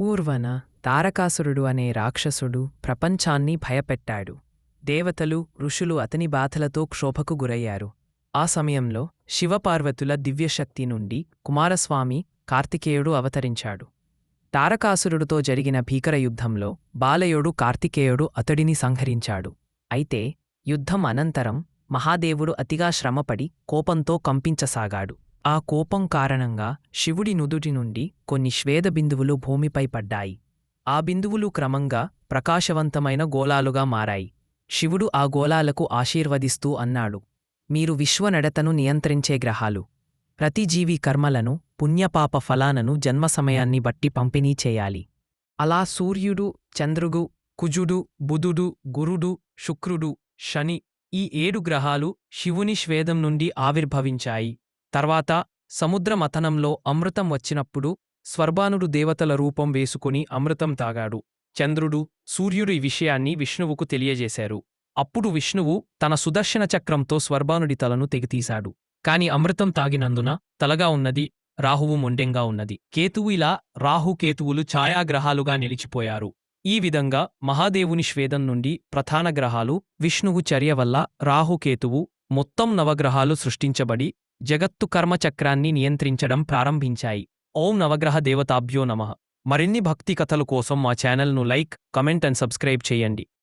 పూర్వన తారకాసురుడు అనే రాక్షసుడు ప్రపంచాన్ని భయపెట్టాడు. దేవతలు ఋషులు అతని బాధలతో క్షోభకు గురయ్యారు. ఆ సమయంలో శివపార్వతుల దివ్యశక్తి నుండి కుమారస్వామి కార్తికేయుడు అవతరించాడు. తారకాసురుడితో జరిగిన భీకర యుద్ధంలో బాలయోడు కార్తికేయుడు అతడిని సంహరించాడు. అయితే యుద్ధం అనంతరం మహాదేవుడు అతిగా శ్రమపడి కోపంతో కంపించసాగాడు. ఆ కోపం కారణంగా శివుడి నుదుటి నుండి కొన్ని శ్వేద బిందువులు భూమిపై పడ్డాయి. ఆ బిందువులు క్రమంగా ప్రకాశవంతమైన గోళాలుగా మారాయి. శివుడు ఆ గోళాలకు ఆశీర్వదిస్తూ అన్నాడు మీరు విశ్వనడతను నియంత్రించే గ్రహాలు. ప్రతి జీవి కర్మలను పుణ్యపాప ఫలాలను జన్మ సమయాన్ని బట్టి పంపిణీ చేయాలి. అలా సూర్యుడు చంద్రుడు కుజుడు బుధుడు గురుడు శుక్రుడు శని ఈ ఏడు గ్రహాలు శివుని శ్వేదం నుండి ఆవిర్భవించాయి. తర్వాత సముద్ర మథనంలో అమృతం వచ్చినప్పుడు స్వర్బానుడు దేవతల రూపం వేసుకుని అమృతం తాగాడు. చంద్రుడు సూర్యుడు ఈ విషయాన్ని విష్ణువుకు తెలియజేశారు. అప్పుడు విష్ణువు తన సుదర్శన చక్రంతో స్వర్బానుడి తలను తెగితీశాడు. కాని అమృతం తాగినందున తలగా ఉన్నది రాహువు మొండెంగా ఉన్నది. కేతువు ఇలా రాహుకేతువులు ఛాయాగ్రహాలుగా నిలిచిపోయారు. ఈ విధంగా మహాదేవుని శ్వేదం నుండి ప్రధాన గ్రహాలు విష్ణువు చర్య వల్ల రాహుకేతువు మొత్తం నవగ్రహాలు సృష్టించబడి జగత్తు కర్మచక్రాన్ని నియంత్రించడం ప్రారంభించాయి. ఓం నవగ్రహ దేవతాభ్యో నమః. మరిన్ని భక్తి కథల కోసం మా ఛానల్ను లైక్ కమెంట్ అండ్ సబ్స్క్రైబ్ చేయండి.